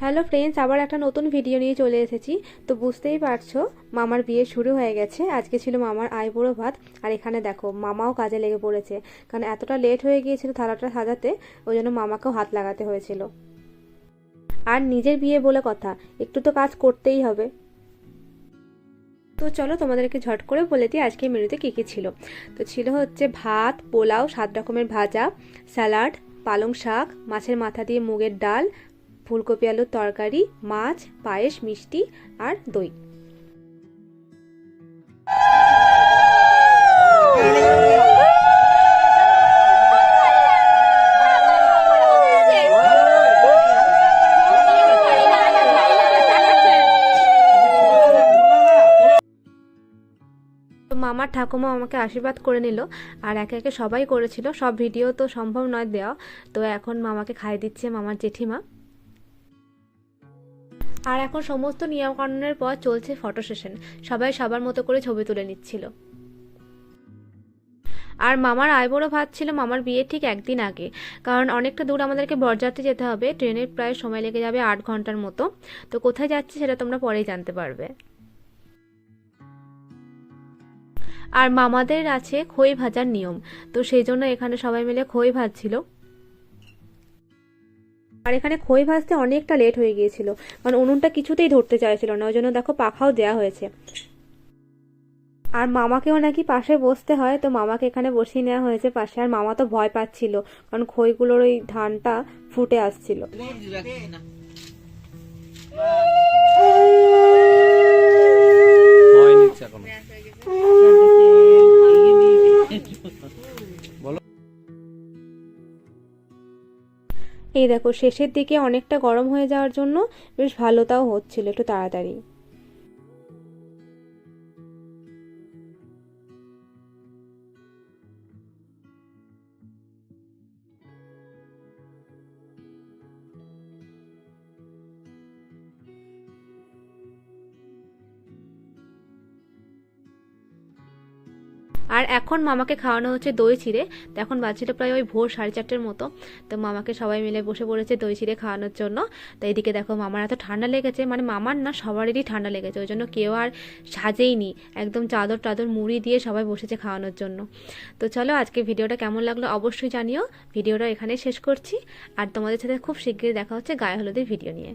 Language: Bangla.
হ্যালো ফ্রেন্ডস, আবার একটা নতুন ভিডিও নিয়ে চলে এসেছি। তো বুঝতেই পারছ, মামার বিয়ে শুরু হয়ে গেছে। আজকে ছিল মামার আইবুড়ো ভাত। আর এখানে দেখো, মামাও কাজে লেগে পড়েছে। কারণ এতটা লেট হয়ে গিয়েছিল থালাটা সাজাতে, ওই জন্য মামাকেও হাত লাগাতে হয়েছিল। আর নিজের বিয়ে বলে কথা, একটু তো কাজ করতেই হবে। তো চলো তোমাদেরকে ঝট করে বলে দিই আজকে মেনুতে কী কী ছিল। তো ছিল হচ্ছে ভাত, পোলাও, সাত রকমের ভাজা, স্যালাড, পালং শাক, মাছের মাথা দিয়ে মুগের ডাল ফুলকপি আলুর তরকারি, মাছ, পায়েস, মিষ্টি আর দই। মামার ঠাকুমা আমাকে আশীর্বাদ করে নিল আর একে একে সবাই করেছিল। সব ভিডিও তো সম্ভব নয় দেওয়া। তো এখন মামাকে খাইয়ে দিচ্ছে মামার জেঠিমা। আর এখন সমস্ত নিয়মকানুনের পর চলছে ফটো সেশন। সবাই সবার মতো করে ছবি তুলে নিচ্ছিল। আর মামার আইবুড়ো ভাত ছিল মামার বিয়ে ঠিক একদিন আগে। কারণ অনেকটা দূর আমাদেরকে বরযাত্রী যেতে হবে, ট্রেনের প্রায় সময় লেগে যাবে আট ঘণ্টার মতো। তো কোথায় যাচ্ছে সেটা তোমরা পরেই জানতে পারবে। আর মামাদের আছে খই ভাজার নিয়ম। তো সেই জন্য এখানে সবাই মিলে খই ভাজছিল। আর এখানে খই ভাজতে অনেকটা লেট হয়ে গিয়েছিল। কারণ উনুনটা কিছুতেই ধরতে চাইছিল না, ওই জন্য দেখো পাখাও দেওয়া হয়েছে। আর মামাকেও নাকি পাশে বসতে হয়, তো মামাকে এখানে বসিয়ে নেওয়া হয়েছে পাশে। আর মামা তো ভয় পাচ্ছিল, কারণ খইগুলোর ওই ধানটা ফুটে আসছিল। এই দেখো, শেষের দিকে অনেকটা গরম হয়ে যাওয়ার জন্য বেশ ভালো তাও হচ্ছিল, একটু তাড়াতাড়ি। আর এখন মামাকে খাওয়ানো হচ্ছে দই চিড়ে তো এখন বাজছিল প্রায় ওই ভোর সাড়ে চারটের মতো। তো মামাকে সবাই মিলে বসে পড়েছে দই চিড়ে খাওয়ানোর জন্য। তো এইদিকে দেখো মামার এত ঠান্ডা লেগেছে। মানে মামার না সবারই ঠান্ডা লেগেছে। ওই জন্য কেউ আর সাজেইনি। একদম চাদর টাদর মুড়ি দিয়ে সবাই বসেছে খাওয়ানোর জন্য। তো চলো আজকে ভিডিওটা কেমন লাগল অবশ্যই জানিও। ভিডিওটা এখানে শেষ করছি। আর তোমাদের সাথে খুব শীঘ্রই দেখা হচ্ছে গায়ে হলুদের ভিডিও নিয়ে।